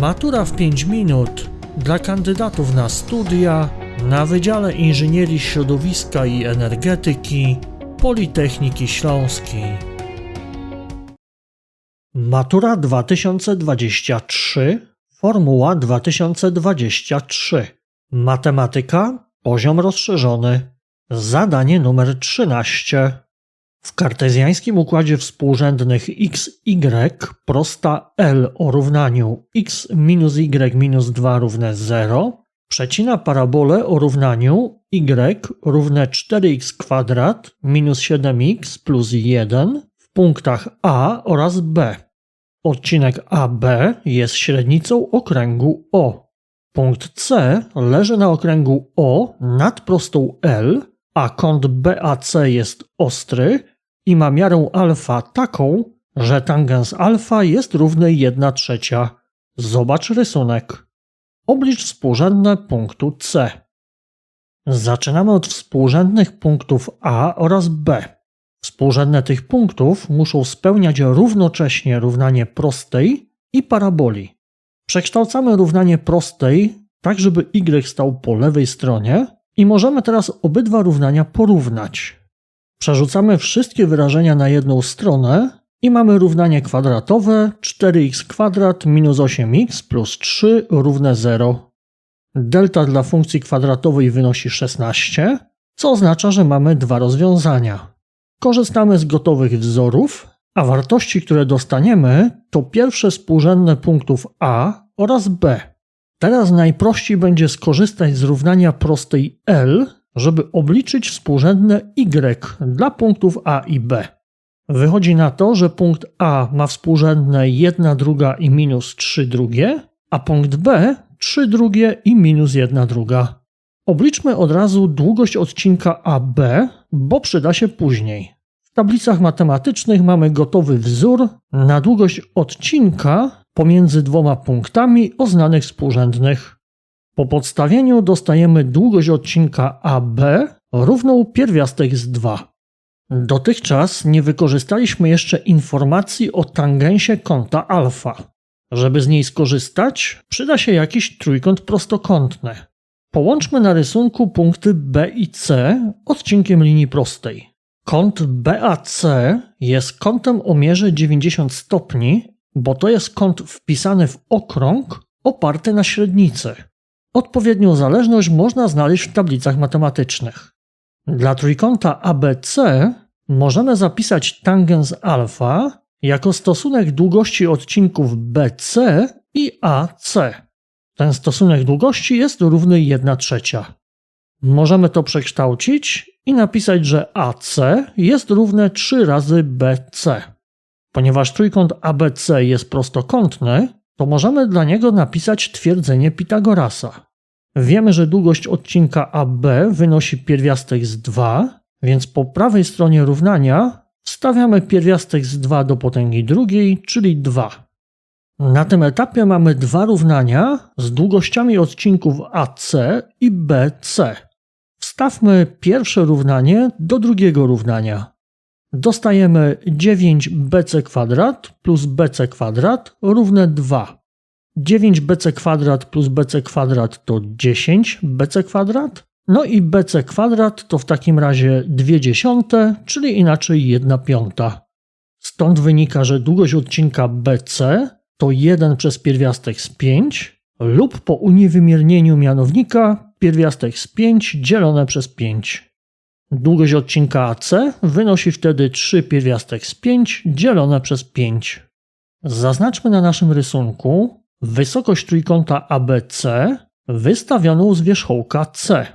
Matura w 5 minut dla kandydatów na studia na Wydziale Inżynierii Środowiska i Energetyki Politechniki Śląskiej. Matura 2023, Formuła 2023. Matematyka, poziom rozszerzony. Zadanie numer 13. W kartezjańskim układzie współrzędnych x, y prosta L o równaniu x minus y minus 2 równe 0 przecina parabolę o równaniu y równe 4x kwadrat minus 7x plus 1 w punktach A oraz B. Odcinek AB jest średnicą okręgu O. Punkt C leży na okręgu O nad prostą L, a kąt BAC jest ostry i ma miarę alfa taką, że tangens alfa jest równy 1 trzecia. Zobacz rysunek. Oblicz współrzędne punktu C. Zaczynamy od współrzędnych punktów A oraz B. Współrzędne tych punktów muszą spełniać równocześnie równanie prostej i paraboli. Przekształcamy równanie prostej tak, żeby y stał po lewej stronie i możemy teraz obydwa równania porównać. Przerzucamy wszystkie wyrażenia na jedną stronę i mamy równanie kwadratowe 4x kwadrat minus 8x plus 3 równe 0. Delta dla funkcji kwadratowej wynosi 16, co oznacza, że mamy dwa rozwiązania. Korzystamy z gotowych wzorów, a wartości, które dostaniemy, to pierwsze współrzędne punktów A oraz B. Teraz najprościej będzie skorzystać z równania prostej L, żeby obliczyć współrzędne Y dla punktów A i B. Wychodzi na to, że punkt A ma współrzędne 1 druga i minus 3 drugie, a punkt B 3 drugie i minus 1 druga. Obliczmy od razu długość odcinka AB, bo przyda się później. W tablicach matematycznych mamy gotowy wzór na długość odcinka pomiędzy dwoma punktami o znanych współrzędnych. Po podstawieniu dostajemy długość odcinka AB równą pierwiastek z 2. Dotychczas nie wykorzystaliśmy jeszcze informacji o tangensie kąta alfa. Żeby z niej skorzystać, przyda się jakiś trójkąt prostokątny. Połączmy na rysunku punkty B i C odcinkiem linii prostej. Kąt BAC jest kątem o mierze 90 stopni, bo to jest kąt wpisany w okrąg oparty na średnicy. Odpowiednią zależność można znaleźć w tablicach matematycznych. Dla trójkąta ABC możemy zapisać tangens alfa jako stosunek długości odcinków BC i AC. Ten stosunek długości jest równy 1 trzecia. Możemy to przekształcić i napisać, że AC jest równe 3 razy BC. Ponieważ trójkąt ABC jest prostokątny, to możemy dla niego napisać twierdzenie Pitagorasa. Wiemy, że długość odcinka AB wynosi pierwiastek z 2, więc po prawej stronie równania wstawiamy pierwiastek z 2 do potęgi drugiej, czyli 2. Na tym etapie mamy dwa równania z długościami odcinków AC i BC. Wstawmy pierwsze równanie do drugiego równania. Dostajemy 9bc kwadrat plus bc kwadrat równe 2. 9bc kwadrat plus bc kwadrat to 10bc kwadrat. No i bc kwadrat to w takim razie 2 dziesiąte, czyli inaczej 1 piąta. Stąd wynika, że długość odcinka BC to 1 przez pierwiastek z 5 lub po uniewymiernieniu mianownika pierwiastek z 5 dzielone przez 5. Długość odcinka AC wynosi wtedy 3 pierwiastek z 5 dzielone przez 5. Zaznaczmy na naszym rysunku wysokość trójkąta ABC wystawioną z wierzchołka C.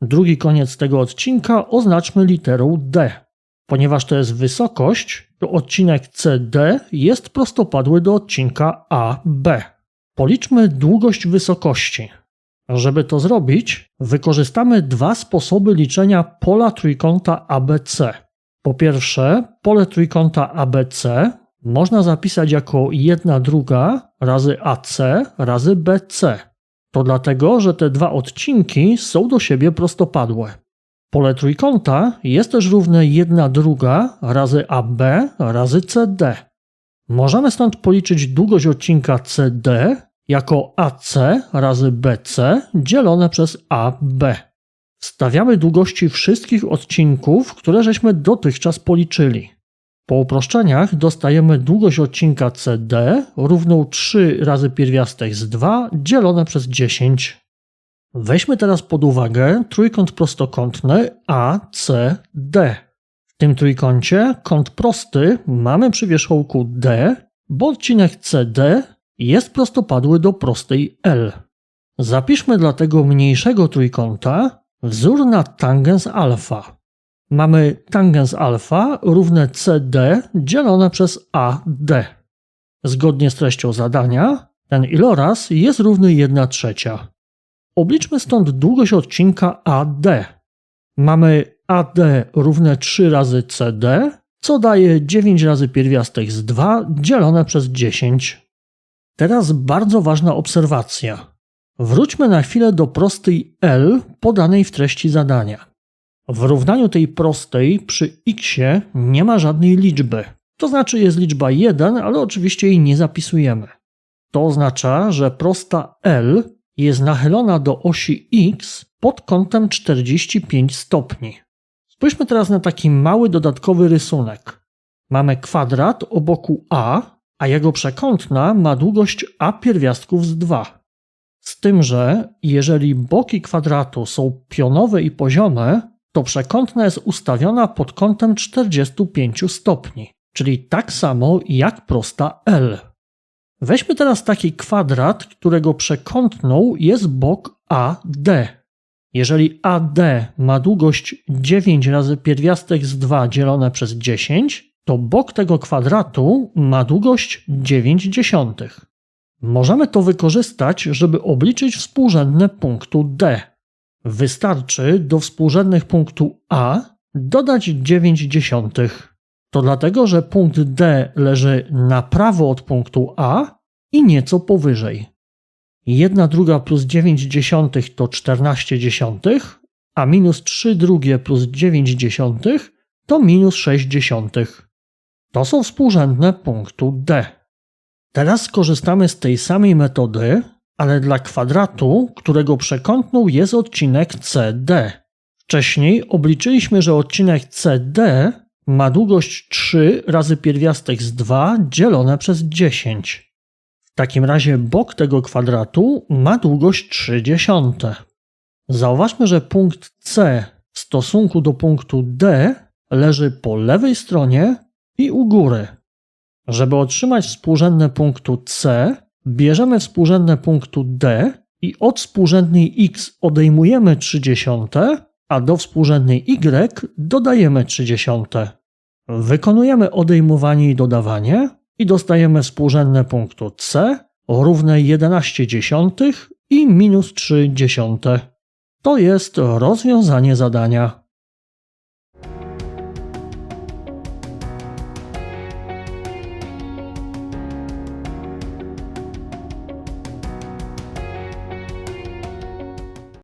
Drugi koniec tego odcinka oznaczmy literą D. Ponieważ to jest wysokość, to odcinek CD jest prostopadły do odcinka AB. Policzmy długość wysokości. Żeby to zrobić, wykorzystamy dwa sposoby liczenia pola trójkąta ABC. Po pierwsze, pole trójkąta ABC można zapisać jako 1 druga razy AC razy BC. To dlatego, że te dwa odcinki są do siebie prostopadłe. Pole trójkąta jest też równe 1 druga razy AB razy CD. Możemy stąd policzyć długość odcinka CD jako AC razy BC dzielone przez AB. Wstawiamy długości wszystkich odcinków, które żeśmy dotychczas policzyli. Po uproszczeniach dostajemy długość odcinka CD równą 3 razy pierwiastek z 2 dzielone przez 10. Weźmy teraz pod uwagę trójkąt prostokątny ACD. W tym trójkącie kąt prosty mamy przy wierzchołku D, bo odcinek CD jest prostopadły do prostej L. Zapiszmy dla tego mniejszego trójkąta wzór na tangens alfa. Mamy tangens alfa równe CD dzielone przez AD. Zgodnie z treścią zadania, ten iloraz jest równy 1 trzecia. Obliczmy stąd długość odcinka AD. Mamy AD równe 3 razy CD, co daje 9 razy pierwiastek z 2 dzielone przez 10. Teraz bardzo ważna obserwacja. Wróćmy na chwilę do prostej L podanej w treści zadania. W równaniu tej prostej przy x nie ma żadnej liczby. To znaczy jest liczba 1, ale oczywiście jej nie zapisujemy. To oznacza, że prosta L jest nachylona do osi x pod kątem 45 stopni. Spójrzmy teraz na taki mały dodatkowy rysunek. Mamy kwadrat o boku a, a jego przekątna ma długość a pierwiastków z 2. Z tym, że jeżeli boki kwadratu są pionowe i poziome, to przekątna jest ustawiona pod kątem 45 stopni, czyli tak samo jak prosta L. Weźmy teraz taki kwadrat, którego przekątną jest bok AD. Jeżeli AD ma długość 9 razy pierwiastek z 2 dzielone przez 10, to bok tego kwadratu ma długość 9 dziesiątych. Możemy to wykorzystać, żeby obliczyć współrzędne punktu D. Wystarczy do współrzędnych punktu A dodać 9 dziesiątych. To dlatego, że punkt D leży na prawo od punktu A i nieco powyżej. 1 druga plus 9 dziesiątych to 14 dziesiątych, a minus 3 drugie plus 9 dziesiątych to minus 6 dziesiątych. To są współrzędne punktu D. Teraz skorzystamy z tej samej metody, ale dla kwadratu, którego przekątną jest odcinek CD. Wcześniej obliczyliśmy, że odcinek CD ma długość 3 razy pierwiastek z 2 dzielone przez 10. W takim razie bok tego kwadratu ma długość 3 dziesiąte. Zauważmy, że punkt C w stosunku do punktu D leży po lewej stronie i u góry. Żeby otrzymać współrzędne punktu C, bierzemy współrzędne punktu D i od współrzędnej x odejmujemy 30, a do współrzędnej y dodajemy 30. Wykonujemy odejmowanie i dodawanie i dostajemy współrzędne punktu C równe 11 dziesiątych i minus 3 dziesiąte. To jest rozwiązanie zadania.